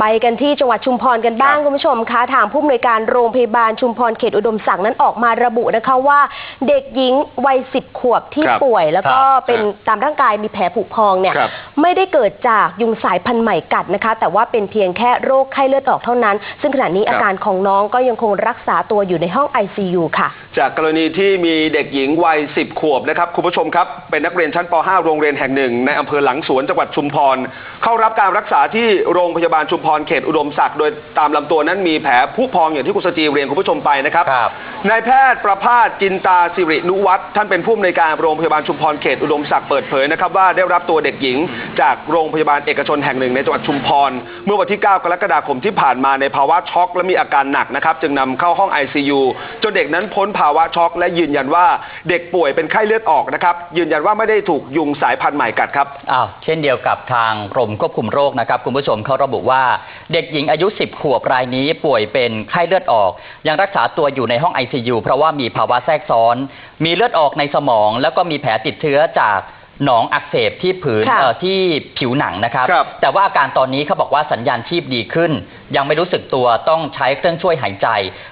ไปกันที่จังหวัดชุมพรกันบ้างครับคุณผู้ชมคะทางผู้อำนวยการโรงพยาบาลชุมพรเขตอุดมศักดิ์นั้นออกมาระบุนะคะว่า เด็กหญิงวัยสิบขวบที่ครับป่วย แล้วก็ครับเป็นตามร่างกายมีแผลผุพองเนี่ยครับไม่ได้เกิดจากยุงสายพันธุ์ใหม่กัดนะคะ แต่ว่าเป็นเพียงแค่โรคไข้เลือดออกเท่านั้น ซึ่งขณะนี้ครับ อาการของน้องก็ยังคงรักษาตัวอยู่ในห้อง ICU ค่ะ จากกรณีที่มีเด็กหญิงวัย 10 ขวบนะครับ คุณผู้ชมครับ เป็นนักเรียนชั้นป .5 โรงเรียนแห่งหนึ่ง ในอำเภอหลังสวนจังหวัดชุมพร เข้ารับการรักษาที่โรงพยาบาลชุมพรเขตอุดมศักดิ์โดยตามลำตัวนั้นมีแผลผุพองอย่างที่คุณสจีเรียนคุณผู้ชมไปนะครับครับ นายแพทย์ประภาสจินตาสิรินุวัฒน์ท่านเป็นผู้อำนวยการโรงพยาบาลชุมพรเขตอุดมศักดิ์เปิดเผยนะครับว่าได้รับตัวเด็กหญิง จากโรงพยาบาลเอกชนแห่งหนึ่งในจังหวัดชุมพร เมื่อวันที่ 9 กรกฎาคมที่ผ่านมาในภาวะช็อก และมีอาการหนักนะครับจึงนำเข้าห้อง ICU จนเด็กนั้นพ้นภาวะช็อก และยืนยันว่าเด็กป่วยเป็นไข้เลือดออกนะครับยืนยันว่าไม่ได้ถูกยุงสายพันธุ์ใหม่กัดครับ อ้าวเช่นเดียวกับทางกรมควบคุมโรคนะครับ คุณผู้ชมเขาระบุว่าเด็กหญิงอายุ 10 ขวบรายนี้ป่วยเป็นไข้เลือดออก ยังรักษาตัวอยู่ในห้อง ICU เพราะว่ามีภาวะแทรกซ้อน มีเลือดออกในสมอง แล้วก็มีแผลติดเชื้อจากหนองอักเสบที่ผืนค่ะ เอ่อที่ผิวหนังนะครับ ครับ แต่ว่าอาการตอนนี้เขาบอกว่าสัญญาณชีพดีขึ้น ยังไม่รู้สึกตัวต้องใช้เครื่องช่วยหายใจ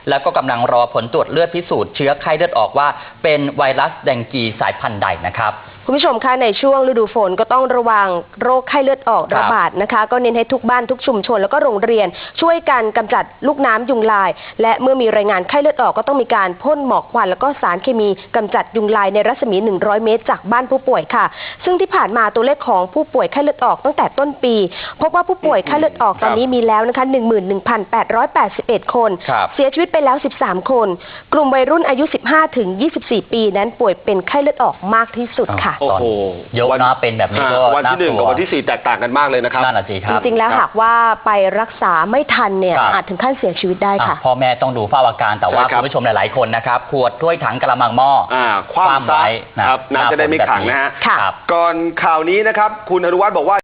แล้วก็กำลังรอผลตรวจเลือดพิสูจน์เชื้อไข้เลือดออกว่าเป็นไวรัสแดงกีสายพันธุ์ใดนะครับ คุณผู้ชมคะในช่วงฤดูฝนก็ต้องระวังโรคไข้เลือดออกครับระบาดนะคะ ก็เน้นให้ทุกบ้านทุกชุมชน แล้วก็โรงเรียนช่วยกันกำจัดลูกน้ำยุงลาย และเมื่อมีรายงานไข้เลือดออกก็ต้องมีการพ่นหมอกควันแล้วก็สารเคมีกำจัดยุงลายในรัศมี 100 เมตร จากบ้านผู้ป่วยค่ะ ซึ่งที่ผ่านมาตัวเลขของผู้ป่วยไข้เลือดออกตั้งแต่ต้นปีพบว่าผู้ป่วยไข้เลือดออกตอนนี้มีแล้วนะคะ11,881 คนครับเสียชีวิตไปแล้ว 13 คน กลุ่มวัยรุ่นอายุ 15ถึง24 ปี นั้นป่วยเป็นไข้เลือดออกมากที่สุดค่ะโอ้โหเยอะนะเป็นแบบนี้ก็อ่าวันที่หนึ่งน่ากลัวกับวันที่สี่แตกต่างกันมากเลยนะครับ นั่นน่ะสิคจรับริงๆแล้วครับหากว่าไปรักษาไม่ทันเนี่ยครับอาจถึงขั้นเสียชีวิตได้ค่ะอะ พ่อแม่ต้องดูเฝ้าอาการแต่ว่าใช่ครับ คุณผู้ชมหลาย ๆ คนนะครับขวดถ้วยถังกระมังหม้ออ อ่าคว่ำไว้ซะครับน้ำจะได้ไม่ขังนะฮะค่ะ ครับ ก่อนข่าวนี้นะครับ คุณอนุวัฒน์บอกว่า